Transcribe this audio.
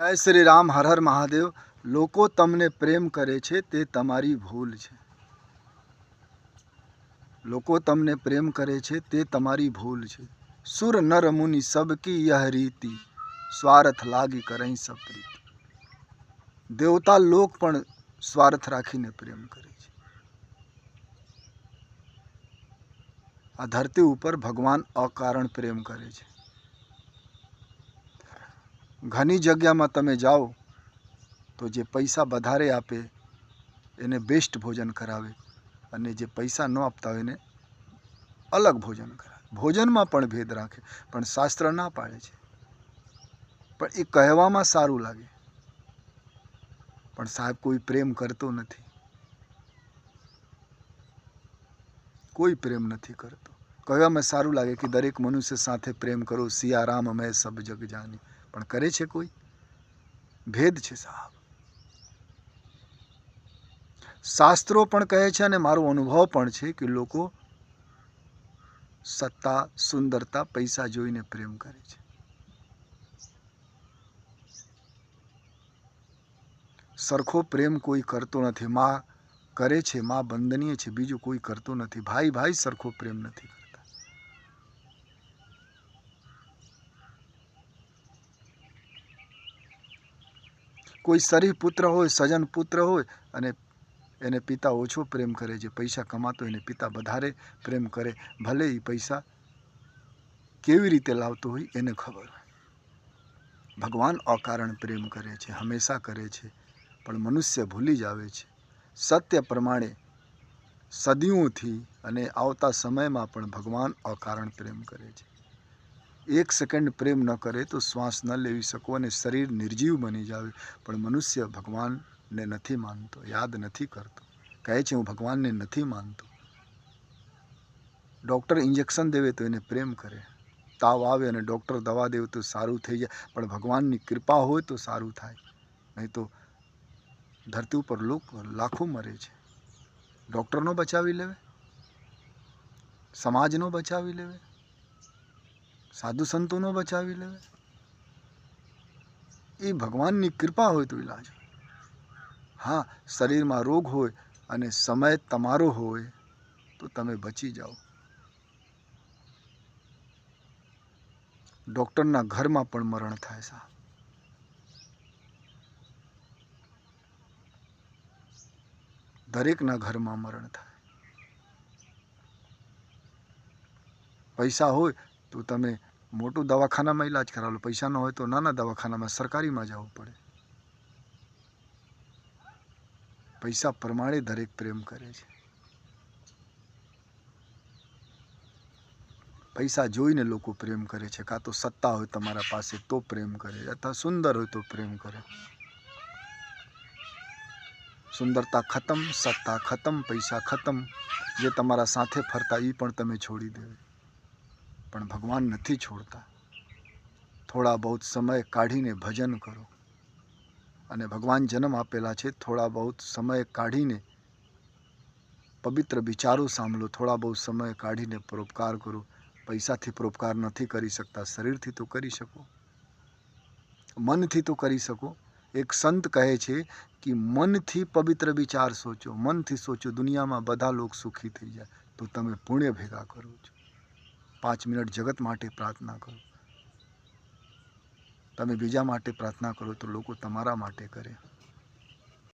જય શ્રી રામ, હર હર મહાદેવ. લોકો તમને પ્રેમ કરે છે, તે તમારી ભૂલ છે. લોકો તમને પ્રેમ કરે છે, તે તમારી ભૂલ છે. સુર નર મુનિ સબકી યહ રીતિ, સ્વાર્થ લાગી કરઈ સબ પ્રીતિ દેવતા લોક પણ સ્વાર્થ રાખીને પ્રેમ કરે છે. આ ધરતી ઉપર ભગવાન અકારણ પ્રેમ કરે છે. ઘણી જગ્યામાં તમે જાઓ તો જે પૈસા વધારે આપે, એને બેસ્ટ ભોજન કરાવે અને જે પૈસા ન આપતા હોય એને અલગ ભોજન કરાવે. ભોજનમાં પણ ભેદ રાખે, પણ શાસ્ત્ર ના પાડે છે. પણ એ કહેવામાં સારું લાગે. પણ સાહેબ, કોઈ પ્રેમ કરતો નથી. કોઈ પ્રેમ નથી કરતો. કહેવામાં સારું લાગે કે દરેક મનુષ્ય સાથે પ્રેમ કરો સિયારામ મેં સબ જગ જાની. પણ કરે છે કોઈ? ભેદ છે સાહેબ. શાસ્ત્રો પણ કહે છે અને મારો અનુભવ પણ છે કે લોકો સત્તા, સુંદરતા, પૈસા જોઈને પ્રેમ કરે છે. સરખો પ્રેમ કોઈ કરતો નથી. માં કરે છે, માં બંદનીય છે, બીજું કોઈ કરતો નથી. ભાઈ ભાઈ, સરખો પ્રેમ નથી કરતા. કોઈ શરીફ પુત્ર હોય, સજન પુત્ર હોય અને એને પિતા ઓછો પ્રેમ કરે છે. પૈસા કમાતો એને પિતા વધારે પ્રેમ કરે. ભલે એ પૈસા કેવી રીતે લાવતો હોય એને ખબર હોય. ભગવાન અકારણ પ્રેમ કરે છે, હંમેશા કરે છે, પણ મનુષ્ય ભૂલી જ આવે છે. સત્ય પ્રમાણે સદીઓથી અને આવતા સમયમાં પણ ભગવાન અકારણ પ્રેમ કરે છે. એક સેકન્ડ પ્રેમ ન કરે તો શ્વાસ ન લેવી શકો અને શરીર નિર્જીવ બની જાવે. પણ મનુષ્ય ભગવાનને નથી માનતો, યાદ નથી કરતો. કહે છે, હું ભગવાનને નથી માનતો. ડૉક્ટર ઇન્જેક્શન દેવે તો એને પ્રેમ કરે. તાવ આવે અને ડૉક્ટર દવા દેવે તો સારું થઈ જાય. પણ ભગવાનની કૃપા હોય તો સારું થાય. નહીં તો ધરતી ઉપર લોકો લાખો મરે છે. ડૉક્ટરનો બચાવી લેવે? સમાજનો બચાવી લેવે? સાધુ સંતોનો બચાવી લેવે. એ ભગવાનની કૃપા હોય તો ઈલાજ. હા, શરીરમાં રોગ હોય અને સમય તમારો હોય તો તમે બચી જાઓ. ડૉક્ટરના ઘરમાં પણ મરણ થાય સાહેબ દરેકના ઘરમાં મરણ થાય. પૈસા હોય તો તમે મોટું દવાખાનામાં ઈલાજ કરાવો. પૈસા ન હોય તો નાના દવાખાનામાં સરકારીમાં જવું પડે. પૈસા પ્રમાણે દરેક પ્રેમ કરે છે. પૈસા જોઈને લોકો પ્રેમ કરે છે. કાં તો સત્તા હોય તમારા પાસે તો પ્રેમ કરે. અથવા સુંદર હોય તો પ્રેમ કરે. સુંદરતા ખતમ, સત્તા ખતમ, પૈસા ખતમ. જે તમારા સાથે ફરતા એ પણ તમે છોડી દેવે. પણ ભગવાન નથી છોડતા. થોડા બહુ સમય કાઢીને ભજન કરો. અને ભગવાન જન્મ આપેલા છે, થોડા બહુ સમય કાઢીને પવિત્ર વિચારો સાંભળો, થોડા બહુ સમય કાઢીને પરોપકાર કરો. પૈસાથી પરોપકાર નથી કરી શકતા, શરીરથી તો કરી શકો. મનથી તો કરી શકો. એક સંત કહે છે કે મનથી પવિત્ર વિચાર સોચો, મનથી સોચો, દુનિયામાં બધા લોકો સુખી થઈ જાય. તો તમે પુણ્ય ભેગા કરો છો. પાંચ મિનિટ જગત માટે પ્રાર્થના કરો. તમે બીજા માટે પ્રાર્થના કરો તો લોકો તમારા માટે કરે.